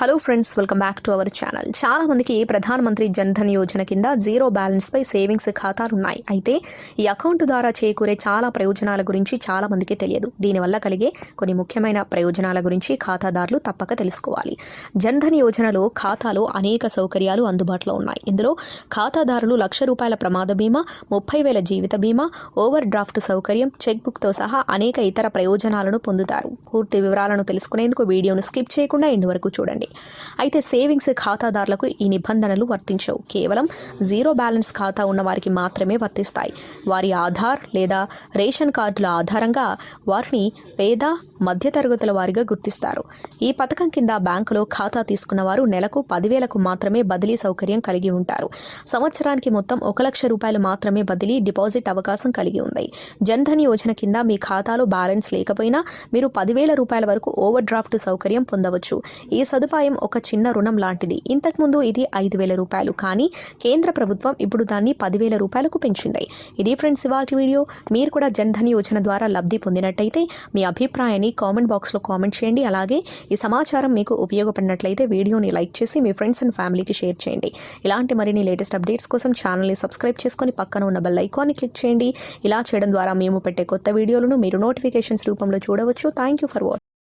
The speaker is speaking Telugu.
Hello friends welcome back to our channel చాలా మందికి ప్రధానమంత్రి జన్ ధన్ యోజన కింద జీరో బ్యాలెన్స్పై సేవింగ్స్ ఖాతాలు ఉన్నాయి. అయితే ఈ అకౌంట్ ద్వారా చేకూరే చాలా ప్రయోజనాల గురించి చాలా మందికి తెలియదు. దీనివల్ల కలిగే కొన్ని ముఖ్యమైన ప్రయోజనాల గురించి ఖాతాదారులు తప్పక తెలుసుకోవాలి. జన్ ధన్ యోజనలో ఖాతాలో అనేక సౌకర్యాలు అందుబాటులో ఉన్నాయి. ఇందులో ఖాతాదారులు లక్ష రూపాయల ప్రమాద బీమా ముప్పై వేల జీవిత బీమా ఓవర్ డ్రాఫ్ట్ సౌకర్యం చెక్ బుక్తో సహా అనేక ఇతర ప్రయోజనాలను పొందుతారు. పూర్తి వివరాలను తెలుసుకునేందుకు వీడియోను స్కిప్ చేయకుండా ఇంటి వరకు చూడండి. అయితే సేవింగ్స్ ఖాతాదారులకు ఈ నిబంధనలు వర్తించవు. కేవలం జీరో బ్యాలెన్స్ ఖాతా ఉన్న వారికి మాత్రమే వర్తిస్తాయి. వారి ఆధార్ లేదా రేషన్ కార్డుల ఆధారంగా వారిని పేద మధ్యతరగతుల వారిగా గుర్తిస్తారు. ఈ పథకం కింద బ్యాంకులో ఖాతా తీసుకున్న వారు నెలకు పదివేలకు మాత్రమే బదిలీ సౌకర్యం కలిగి ఉంటారు. సంవత్సరానికి మొత్తం ఒక లక్ష రూపాయలు మాత్రమే బదిలీ డిపాజిట్ అవకాశం కలిగి ఉంది. జన్ధన్ యోజన కింద మీ ఖాతాలో బ్యాలెన్స్ లేకపోయినా మీరు పదివేల రూపాయల వరకు ఓవర్ డ్రాఫ్ట్ సౌకర్యం పొందవచ్చు. ఈ సదుపాయం ఒక చిన్న రుణం లాంటిది. ఇంతకుముందు ఇది ఐదు వేల రూపాయలు. కానీ కేంద్ర ప్రభుత్వం ఇప్పుడు దాన్ని పదివేల రూపాయలకు పెంచింది. ఇది ఫ్రెండ్స్ ఇవాటి వీడియో. మీరు కూడా జన్ధన్ యోజన ద్వారా లబ్ధి పొందినట్టయితే మీ అభిప్రాయాన్ని కామెంట్ బాక్స్లో కామెంట్ చేయండి. అలాగే ఈ సమాచారం మీకు ఉపయోగపడినట్లయితే వీడియోని లైక్ చేసి మీ ఫ్రెండ్స్ అండ్ ఫ్యామిలీకి షేర్ చేయండి. ఇలాంటి మరిన్ని లేటెస్ట్ అప్డేట్స్ కోసం ఛానల్ని సబ్స్క్రైబ్ చేసుకొని పక్కన ఉన్న బెల్ ఐకాన్ని క్లిక్ చేయండి. ఇలా చేయడం ద్వారా మేము పెట్టే కొత్త వీడియోలను మీరు నోటిఫికేషన్స్ రూపంలో చూడవచ్చు. Thank you for watch